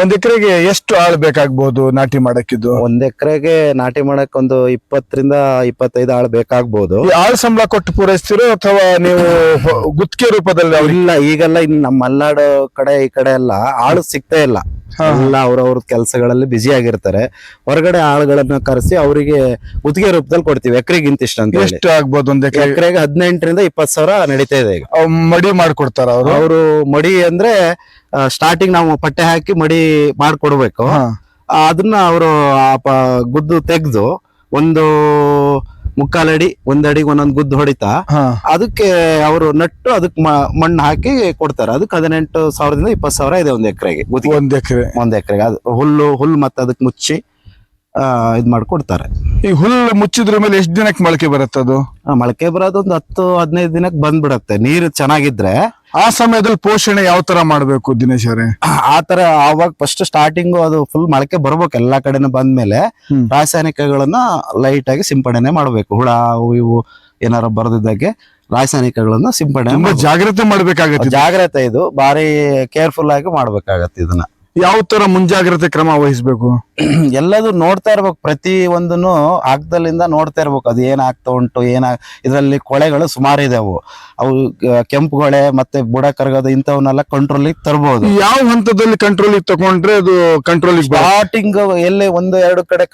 ಒಂದ್ ಎಕರೆಗೆ ಎಷ್ಟು ಆಳ್ ಬೇಕಾಗ್ಬೋದು ನಾಟಿ ಮಾಡಕ್ಕಿದ್ದು? ಒಂದ್ ಎಕರೆಗೆ ನಾಟಿ ಮಾಡಕ್ ಒಂದು ಇಪ್ಪತ್ತರಿಂದ ಇಪ್ಪತ್ತೈದು ಆಳ್ ಬೇಕಾಗ್ಬೋದು. ಈ ಆಳ್ ಸಂಬಳ ಕೊಟ್ಟು ಪೂರೈಸ್ತಿರೋ ಅಥವಾ ನೀವು ಗುತ್ತಿಗೆ ರೂಪದಲ್ಲಿ ಅವ್ರಿಗೆ? ಇಲ್ಲ ಈಗೆಲ್ಲ ಇನ್ ನಮ್ಮ ಮಲ್ನಾಡು ಕಡೆ ಈ ಕಡೆ ಎಲ್ಲ ಆಳು ಸಿಗ್ತಾ ಇಲ್ಲ. ಎಲ್ಲ ಅವ್ರವ್ರ ಕೆಲಸಗಳಲ್ಲಿ ಬ್ಯುಸಿ ಆಗಿರ್ತಾರೆ. ಹೊರಗಡೆ ಆಳುಗಳನ್ನ ಕರೆಸಿ ಅವರಿಗೆ ಗುತ್ತಿಗೆ ರೂಪದಲ್ಲಿ ಕೊಡ್ತೀವಿ ಎಕರೆಗೆ ಇಂತಿಷ್ಟು ಅಂತ ಹೇಳಿ. ಎಷ್ಟು ಆಗ್ಬೋದು ಒಂದ್ ಎಕರೆ? ಎಕರೆಗೆ ಹದಿನೆಂಟರಿಂದ ಇಪ್ಪತ್ತು ಸಾವಿರ ನಡೀತಾ ಇದೆ ಈಗ. ಮಡಿ ಮಾಡ್ಕೊಡ್ತಾರ ಅವರು? ಅವರು ಮಡಿ ಅಂದ್ರೆ ಸ್ಟಾರ್ಟಿಂಗ್ ನಾವು ಪಟ್ಟೆ ಹಾಕಿ ಮಡಿ ಮಾಡ್ಕೊಡ್ಬೇಕು. ಆ, ಅದನ್ನ ಅವರು ಗುದ್ದು ತೆಗೆದು ಒಂದು ಮುಕ್ಕಾಲಡಿ ಒಂದಡಿ ಒಂದೊಂದು ಗುದ್ದು ಹೊಡಿತಾ ಅದಕ್ಕೆ ಅವರು ನಟ್ಟು ಅದಕ್ಕೆ ಮಣ್ಣು ಹಾಕಿ ಕೊಡ್ತಾರೆ. ಅದಕ್ಕೆ ಹದಿನೆಂಟು ಸಾವಿರದಿಂದ ಇಪ್ಪತ್ತು ಸಾವಿರ ಇದೆ ಒಂದು ಎಕರೆಗೆ ಒಂದ್ ಎಕರೆ. ಒಂದ್ ಎಕರೆಗೆ. ಅದು ಹುಲ್ಲು ಹುಲ್ಲು ಮತ್ತೆ ಅದಕ್ಕೆ ಮುಚ್ಚಿ ಇದ್ ಮಾಡ್ಕೊಡ್ತಾರೆ. ಈ ಹುಲ್ಲು ಮುಚ್ಚಿದ್ರ ಮೇಲೆ ಎಷ್ಟು ದಿನಕ್ಕೆ ಮೊಳಕೆ ಬರುತ್ತೆ ಅದು? ಆ, ಮೊಳಕೆ ಬರೋದು ಒಂದು ಹತ್ತು ಹದಿನೈದು ದಿನಕ್ಕೆ ಬಂದ್ಬಿಡತ್ತೆ. ನೀರು ಚೆನ್ನಾಗಿದ್ರೆ ಆ ಸಮಯದಲ್ಲಿ ಪೋಷಣೆ ಯಾವ ತರ ಮಾಡ್ಬೇಕು ದಿನೇಶ್ ಅವರೇ? ಆ ತರ ಆವಾಗ ಫಸ್ಟ್ ಸ್ಟಾರ್ಟಿಂಗು ಅದು ಫುಲ್ ಮೊಳಕೆ ಬರ್ಬೇಕು ಎಲ್ಲಾ ಕಡೆನೂ ಬಂದ್ಮೇಲೆ ಹ್ಮ್. ರಾಸಾಯನಿಕಗಳನ್ನ ಲೈಟ್ ಆಗಿ ಸಿಂಪಡಣೆ ಮಾಡ್ಬೇಕು. ಹುಳ ಅವು ಇವು ಏನಾರ ಬರದಿದ್ದಾಗೆ ರಾಸಾಯನಿಕಗಳನ್ನ ಸಿಂಪಡಣೆ ತುಂಬಾ ಮಾಡ್ಬೇಕು. ಜಾಗ್ರತೆ ಮಾಡ್ಬೇಕಾಗತ್ತೆ. ಜಾಗ್ರತೆ ಇದು. ಬಾರಿ ಕೇರ್ಫುಲ್ ಆಗಿ ಮಾಡ್ಬೇಕಾಗತ್ತೆ ಇದನ್ನ. ಯಾವ ತರ ಮುಂಜಾಗ್ರತೆ ಕ್ರಮ ವಹಿಸ್ಬೇಕು? ಎಲ್ಲದು ನೋಡ್ತಾ ಇರ್ಬೇಕು. ಪ್ರತಿ ಒಂದನ್ನು ಆಗ್ದಲ್ಲಿಂದ ನೋಡ್ತಾ ಇರ್ಬೇಕು. ಅದು ಏನಾಗ್ತಾ ಉಂಟು ಏನ ಇದರಲ್ಲಿ ಕೊಳೆಗಳು ಸುಮಾರು ಇದಾವು. ಅವು ಅವು ಕೆಂಪು ಕೊಳೆ ಮತ್ತೆ ಬುಡ ಕರಗೋದು ಇಂಥವನ್ನೆಲ್ಲ ಕಂಟ್ರೋಲಿಗೆ ತರಬಹುದು ಯಾವ ಹಂತದಲ್ಲಿ ಕಂಟ್ರೋಲಿಗೆ ತಗೊಂಡ್ರೆ ಅದು ಕಂಟ್ರೋಲಿಗೆ ಸ್ಟಾರ್ಟಿಂಗ್ ಎಲ್ಲಿ ಒಂದು ಎರಡು ಕಡೆ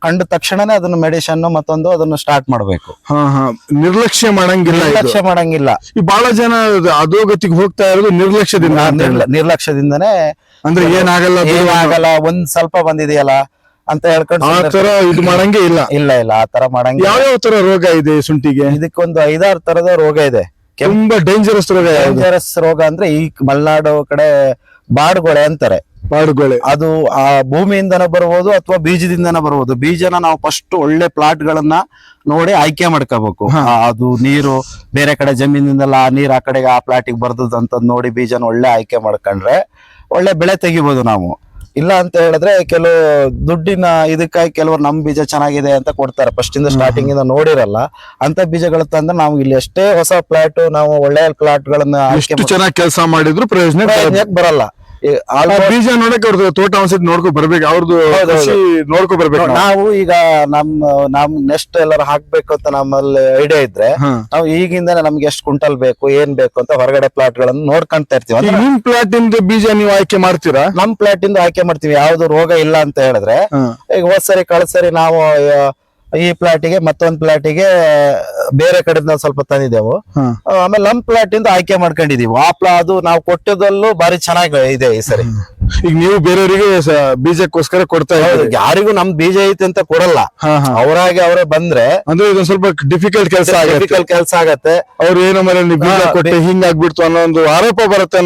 ಕಾಡ್- ತಕ್ಷಣನೇ ಅದನ್ನ ಮೆಡಿಸನ್ ಮತ್ತೊಂದು ಅದನ್ನ ಸ್ಟಾರ್ಟ್ ಮಾಡಬೇಕು. ಹಾ ಹಾ. ನಿರ್ಲಕ್ಷ್ಯ ಮಾಡಂಗಿಲ್ಲ ಇದು. ನಿರ್ಲಕ್ಷ್ಯ ಮಾಡಂಗಿಲ್ಲ. ಈ ಬಹಳ ಜನ ಅಧೋಗತಿಗೆ ಹೋಗ್ತಾ ಇರೋದು ನಿರ್ಲಕ್ಷ್ಯದಿಂದ ಅಂತ ಹೇಳಿ. ನಿರ್ಲಕ್ಷ್ಯದಿಂದನೇ ಅಂದ್ರೆ ಏನಾಗಲ್ಲ. ಏನಾಗಲ್ಲ ಒಂದ್ ಸ್ವಲ್ಪ ಬಂದಿದೆಯಲ್ಲ ಅಂತ ಹೇಳ್ಕೊಂಡು ಆ ಸುಮ್ನೆ ತರ ಇದು ಮಾಡಂಗೆ ಇಲ್ಲ. ಇಲ್ಲ ಇಲ್ಲ ಆ ತರ ಮಾಡಂಗಿಲ್ಲ. ಯಾವ ಯಾವ ತರ ರೋಗ ಇದೆ ಈ ಶುಂಠಿಗೆ? ಇದಕ್ಕೊಂದು ಐದಾರು ತರದ ರೋಗ ಇದೆ. ತುಂಬಾ ಡೇಂಜರಸ್ ರೋಗ ಯಾವ್ದು? ಡೇಂಜರಸ್ ರೋಗ ಅಂದ್ರೆ ಈ ಮಲೆನಾಡು ಕಡೆ ಬಾಡುಗೊಳೆ ಅಂತಾರೆ. ಅದು ಆ ಭೂಮಿಯಿಂದನ ಬರಬಹುದು ಅಥವಾ ಬೀಜದಿಂದನ ಬರಬಹುದು ಬೀಜನ ನಾವು ಫಸ್ಟ್ ಒಳ್ಳೆ ಪ್ಲಾಟ್ ಗಳನ್ನ ನೋಡಿ ಆಯ್ಕೆ ಮಾಡ್ಕೋಬೇಕು. ಅದು ನೀರು ಬೇರೆ ಕಡೆ ಜಮೀನಿಂದಲ್ಲ ಆ ನೀರು ಆ ಕಡೆಗೆ ಆ ಪ್ಲಾಟಿಗೆ ಬರ್ತದ ಅಂತ ನೋಡಿ ಬೀಜನ ಒಳ್ಳೆ ಆಯ್ಕೆ ಮಾಡ್ಕೊಂಡ್ರೆ ಒಳ್ಳೆ ಬೆಳೆ ತೆಗಿಬಹುದು ನಾವು. ಇಲ್ಲ ಅಂತ ಹೇಳಿದ್ರೆ ಕೆಲವು ದುಡ್ಡಿನ ಇದಕ್ಕಾಗಿ ಕೆಲವರು ನಮ್ ಬೀಜ ಚೆನ್ನಾಗಿದೆ ಅಂತ ಕೊಡ್ತಾರೆ. ಫಸ್ಟ್ ಇಂದ ಸ್ಟಾರ್ಟಿಂಗ್ ಇಂದ ನೋಡಿರಲ್ಲ ಅಂತ ಬೀಜಗಳು ತಂದ್ರೆ ನಾವು ಇಲ್ಲಿ ಎಷ್ಟೇ ಹೊಸ ಪ್ಲಾಟ್ ನಾವು ಒಳ್ಳೆ ಪ್ಲಾಟ್ ಗಳನ್ನ ಆಯ್ಕೆ ಚೆನ್ನಾಗಿ ಕೆಲಸ ಮಾಡಿದ್ರು ಪ್ರಯೋಜನ ಬರಲ್ಲ. ಬೀಜ ನೋಡಕ್ ಅವ್ರದ್ದು ತೋಟ ಒಂದ್ಸತಿ ನೋಡ್ಕೊ ಬರ್ಬೇಕು ಅವ್ರದ್ದು ನೋಡ್ಕೊ ಬರ್ಬೇಕು ನಾವು. ಈಗ ನಮ್ ನಮ್ ನೆಕ್ಸ್ಟ್ ಎಲ್ಲಾರು ಹಾಕ್ಬೇಕು ಅಂತ ನಮ್ಮಲ್ಲಿ ಐಡಿಯಾ ಇದ್ರೆ ನಾವು ಈಗಿಂದ ನಮ್ಗೆ ಎಷ್ಟು ಕುಂಟಲ್ ಬೇಕು ಏನ್ ಬೇಕು ಅಂತ ಹೊರಗಡೆ ಪ್ಲಾಟ್ಗಳನ್ನು ನೋಡ್ಕೊಂತ ಇರ್ತೀವಿ. ಅಂದ್ರೆ ನಿಮ್ ಪ್ಲಾಟ್ ಇಂದ ಬೀಜ ನೀವು ಆಯ್ಕೆ ಮಾಡ್ತೀರಾ? ನಮ್ ಪ್ಲಾಟ್ ಇಂದ ಆಯ್ಕೆ ಮಾಡ್ತೀವಿ. ಯಾವ್ದು ರೋಗ ಇಲ್ಲ ಅಂತ ಹೇಳಿದ್ರೆ ಈಗ ಹೋದ್ ಸರಿ ಕಳ್ಸರಿ ನಾವು ಈ ಪ್ಲಾಟಿಗೆ ಮತ್ತೊಂದ್ ಪ್ಲಾಟಿಗೆ ಬೇರೆ ಕಡೆಯಿಂದ ಸ್ವಲ್ಪ ತಂದಿದ್ದೆವು. ಆಮೇಲೆ ನಮ್ ಪ್ಲಾಟ್ ಇಂದ ಆಯ್ಕೆ ಮಾಡ್ಕೊಂಡಿದೀವಿ ಆ ಪ್ಲಾ ಅದು ನಾವು ಕೊಟ್ಟದಲ್ಲೂ ಬಾರಿ ಚೆನ್ನಾಗಿ ಇದೆ ಈ ಸರಿ. ಈಗ ನೀವು ಬೇರೆಯವರಿಗೆ ಬೀಜಕ್ಕೋಸ್ಕರ ಕೊಡ್ತಾ ಇದ್ದೀವಿ ಯಾರಿಗೂ ನಮ್ ಬೀಜ ಐತೆ ಅಂತ ಕೊಡಲ್ಲ. ಅವರಾಗೆ ಅವರೇ ಬಂದ್ರೆ ಅಂದ್ರೆ ಇದೊಂದ್ ಸ್ವಲ್ಪ ಡಿಫಿಕಲ್ಟ್ ಕೆಲಸ ಡಿಫಿಕಲ್ಟ್ ಕೆಲಸ ಆಗತ್ತೆ. ಅವ್ರು ಏನೋ ಮೇಲೆ ಬೀಜ ಕೊಟ್ಟೆ ಹಿಂಗಾಗ್ಬಿಡ್ತು ಅನ್ನೋ ಒಂದು ಆರೋಪ ಬರುತ್ತೆ.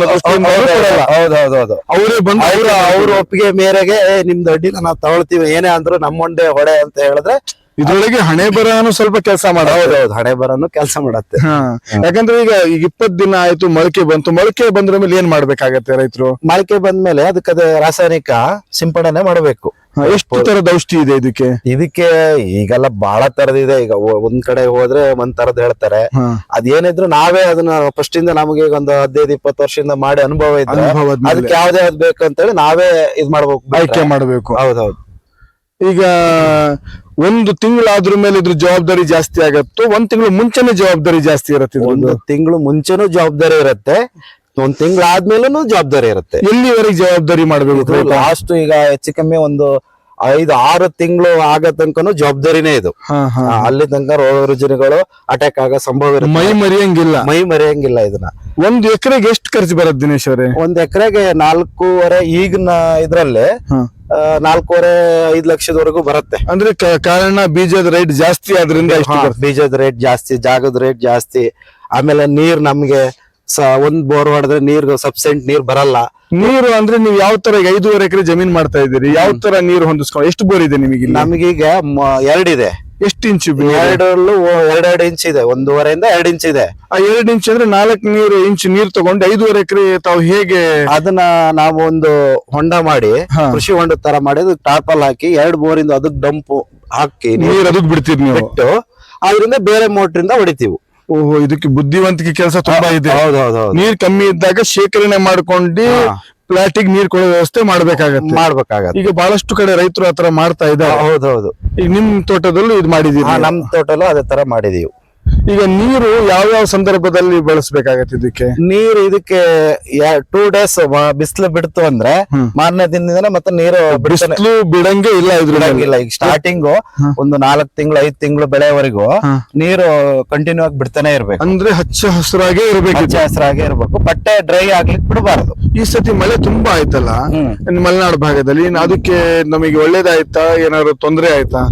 ಹೌದೌದೌದು ಅವರೇ ಬಂದು ಅವ್ರ ಅವ್ರ ಒಪ್ಪಿಗೆ ಮೇರೆಗೆ "ಏ, ನಿಮ್ದು ಅಡ್ಡಿನ ನಾವು ತಗೊಳ್ತೀವಿ. ಏನೇ ಅಂದ್ರು ನಮ್ಮೊಂಡೆ ಹೊಡೆ ಅಂತ ಹೇಳಿದ್ರೆ ಇದ್ರೊಳಗೆ ಹಣೆ ಬರನು ಸ್ವಲ್ಪ ಕೆಲಸ ಮಾಡ ಹೌದು ಹಣೆ ಬರನು ಕೆಲಸ ಮಾಡತ್ತೆ. ಹಾ ಯಾಕಂದ್ರೆ ಈಗ ಈಗ ಇಪ್ಪತ್ ದಿನ ಆಯ್ತು ಮೊಳಕೆ ಬಂತು. ಮೊಳಕೆ ಬಂದ್ರ ಮೇಲೆ ಏನ್ ಮಾಡ್ಬೇಕಾಗತ್ತೆ ರೈತರು? ಮೊಳಕೆ ಬಂದ್ಮೇಲೆ ಅದಕ್ಕೆ ಅದು ರಾಸಾಯನಿಕ ಸಿಂಪಡಣೆ ಮಾಡಬೇಕು. ಎಷ್ಟು ತರದ ಔಷಧಿ ಇದೆ ಇದಕ್ಕೆ? ಇದಕ್ಕೆ ಈಗೆಲ್ಲ ಬಹಳ ತರದಿದೆ. ಈಗ ಒ- ಒಂದ್ ಕಡೆ ಹೋದ್ರೆ ಒಂದ್ ತರದ್ ಹೇಳ್ತಾರೆ. ಅದೇನಿದ್ರು ನಾವೇ ಅದನ್ನ ಫಸ್ಟ್ ಇಂದ ನಮಗೆ ಈಗ ಒಂದು ಹದಿನೈದು ಇಪ್ಪತ್ತು ವರ್ಷದಿಂದ ಮಾಡಿ ಅನುಭವ ಇದೆ ಅದಕ್ಕೆ ಯಾವ್ದೇ ಅದ್ ಬೇಕು ಅಂತೇಳಿ ನಾವೇ ಇದ್ ಮಾಡ್ಬೇಕು. ಆಯ್ಕೆ ಮಾಡ್ಬೇಕು. ಹೌದೌದು. ಈಗ ಒಂದು ತಿಂಗಳಾದ್ರ ಮೇಲೆ ಇದ್ರ ಜವಾಬ್ದಾರಿ ಜಾಸ್ತಿ ಆಗತ್ತೋ ಒಂದ್ ತಿಂಗಳು ಮುಂಚೆನೆ ಜವಾಬ್ದಾರಿ ಜಾಸ್ತಿ ಇರತ್ತೆ ಒಂದು ತಿಂಗಳು ಮುಂಚೆನೂ ಜವಾಬ್ದಾರಿ ಇರುತ್ತೆ ಒಂದ್ ತಿಂಗಳು ಆದ್ಮೇಲೂ ಜವಾಬ್ದಾರಿ ಇರುತ್ತೆ. ಎಲ್ಲಿವರೆಗೆ ಜವಾಬ್ದಾರಿ ಮಾಡಬೇಕು? ಲಾಸ್ಟ್ ಈಗ ಹೆಚ್ಚು ಕಮ್ಮಿ ಒಂದು ಐದು ಆರು ತಿಂಗಳು ಆಗ ತನಕನು ಜವಾಬ್ದಾರಿನೇ ಇದು. ಅಲ್ಲಿ ತನಕ ರೋಗ ರುಜಿನಗಳು ಅಟ್ಯಾಕ್ ಆಗೋ ಸಂಭವ ಇರುತ್ತೆ. ಮೈ ಮರಿಯಂಗಿಲ್ಲ. ಮೈ ಮರಿಯಂಗಿಲ್ಲ ಇದನ್ನ. ಒಂದ್ ಎಕರೆಗೆ ಎಷ್ಟು ಖರ್ಚು ಬರುತ್ತೆ ದಿನೇಶ್ ಅವರೇ? ಒಂದ್ ಎಕರೆಗೆ ನಾಲ್ಕೂವರೆ ಈಗಿನ ಇದ್ರಲ್ಲಿ ನಾಲ್ಕೂವರೆ ಐದ್ ಲಕ್ಷದವರೆಗೂ ಬರುತ್ತೆ. ಅಂದ್ರೆ ಕ- ಕಾರಣ ಬೀಜದ ರೇಟ್ ಜಾಸ್ತಿ ಆದ್ರಿಂದ ಇಷ್ಟು ಹಾ, ಬರುತ್ತೆ. ಬೀಜದ ರೇಟ್ ಜಾಸ್ತಿ ಜಾಗದ ರೇಟ್ ಜಾಸ್ತಿ. ಆಮೇಲೆ ನೀರ್ ನಮ್ಗೆ ಸ ಒಂದ್ ಬೋರ್ ಹೊಡೆದ್ರೆ ನೀರ್ ಸಬ್ಸೆಂಟ್ ನೀರ್ ಬರಲ್ಲ. ನೀರು ಅಂದ್ರೆ ನೀವು ಯಾವ ತರ ಈಗ ಐದೂವರೆ ಎಕರೆ ಜಮೀನ್ ಮಾಡ್ತಾ ಇದ್ದೀರಿ ಯಾವ ತರ ನೀರು ಹೊಂದಿಸ್ಕೊಂಡು ಎಷ್ಟು ಬೋರ್ ಇದೆ ನಿಮಗೆ ಇಲ್ಲಿ? ಈಗ ಮ- ಎರಡಿದೆ. ಎಷ್ಟು ಇಂಚು ಎರಡರಲ್ಲೂ ಎರಡೆರಡು ಇಂಚ್ ಇದೆ. ಒಂದೂವರೆಯಿಂದ ಎರಡು ಇಂಚ್ ಇದೆ. ಆ ಎರಡು ಇಂಚ್ ಅಂದ್ರೆ ನಾಲ್ಕು ನೀರು ಇಂಚ್ ನೀರ್ ತಗೊಂಡು ಐದೂವರೆ ಎಕರೆ ತಾವು ಹೇಗೆ ಅದನ್ನ ನಾವು ಒಂದು ಹೊಂಡ ಮಾಡಿ ಕೃಷಿ ಹೊಂಡ ತರ ಮಾಡಿ ಅದಕ್ಕೆ ಟಾರ್ಪಲ್ ಹಾಕಿ ಎರಡು ಬೋರಿಂದ ಅದಕ್ಕೆ ಡಂಪ್ ಹಾಕಿ ನೀರ್ ಅದಕ್ಕೆ ಅದಕ್ ಬಿಡ್ತೀರಿ ನೀವು? ಬಿಟ್ಟು ಅದರಿಂದ ಬೇರೆ ಮೋಟ್ರಿಂದ ಹೊಡಿತೀವಿ. ಓಹೋ ಇದಕ್ಕೆ ಬುದ್ಧಿವಂತಿಕೆ ಕೆಲಸ ತುಂಬಾ ಇದೆ. ಹೌದು ಹೌದು ಹೌದು. ನೀರ್ ಕಮ್ಮಿ ಇದ್ದಾಗ ಶೇಖರಣೆ ಮಾಡ್ಕೊಂಡು. ಪ್ಲಾಟಿಗ್ ನೀರ್ ಕೊಡೋ ವ್ಯವಸ್ಥೆ ಮಾಡ್ಬೇಕಾಗತ್ತೆ. ಮಾಡ್ಬೇಕಾಗತ್ತೆ. ಈಗ ಬಹಳಷ್ಟು ಕಡೆ ರೈತರು ಆತರ ಮಾಡ್ತಾ ಇದ್ದಾರೆ. ಹೌದು ಹೌದು. ಈಗ ನಿಮ್ ತೋಟದಲ್ಲೂ ಇದು ಮಾಡಿದೀವಿ ನಮ್ ತೋಟಲ್ಲೂ ಅದೇ ತರ ಮಾಡಿದೀವಿ. ಈಗ ನೀರು ಯಾವ ಯಾವ ಸಂದರ್ಭದಲ್ಲಿ ಬಳಸಬೇಕಾಗತ್ತೆ ಇದಕ್ಕೆ? ನೀರು ಇದಕ್ಕೆ ಟೂ ಡೇಸ್ ಬಿಸಿಲು ಬಿಡ್ತು ಅಂದ್ರೆ. ಮಾರನೇ ದಿನದಿಂದ ಮತ್ತೆ ನೀರು ಬಿಡ್ತಾನೆ ಬಿಸಿಲು ಬಿಡಂಗೆ ಇಲ್ಲ ಇಲ್ಲ ಬಿಡಂಗಿಲ್ಲ. ಈಗ ಸ್ಟಾರ್ಟಿಂಗ್ ಒಂದು ನಾಲ್ಕ್ ತಿಂಗಳು ಐದ್ ತಿಂಗಳು ಬೆಳೆವರೆಗೂ ನೀರು ಕಂಟಿನ್ಯೂ ಆಗಿ ಬಿಡ್ತಾನೆ ಇರ್ಬೇಕು. ಅಂದ್ರೆ ಹಚ್ಚ ಹಸಿರಾಗೆ ಇರ್ಬೇಕು ಹಚ್ಚ ಹಸಿರಾಗೆ ಇರ್ಬೇಕು. ಬಟ್ಟೆ ಡ್ರೈ ಆಗ್ಲಿಕ್ಕೆ ಬಿಡಬಾರದು. ಈ ಸತಿ ಮಳೆ ತುಂಬಾ ಆಯ್ತಲ್ಲ? ಮಲೆನಾಡು ಭಾಗದಲ್ಲಿ ಅದಕ್ಕೆ ನಮಗೆ ಒಳ್ಳೇದಾಯ್ತಾ? ಏನಾದ್ರು ತೊಂದರೆ ಆಯ್ತಾ?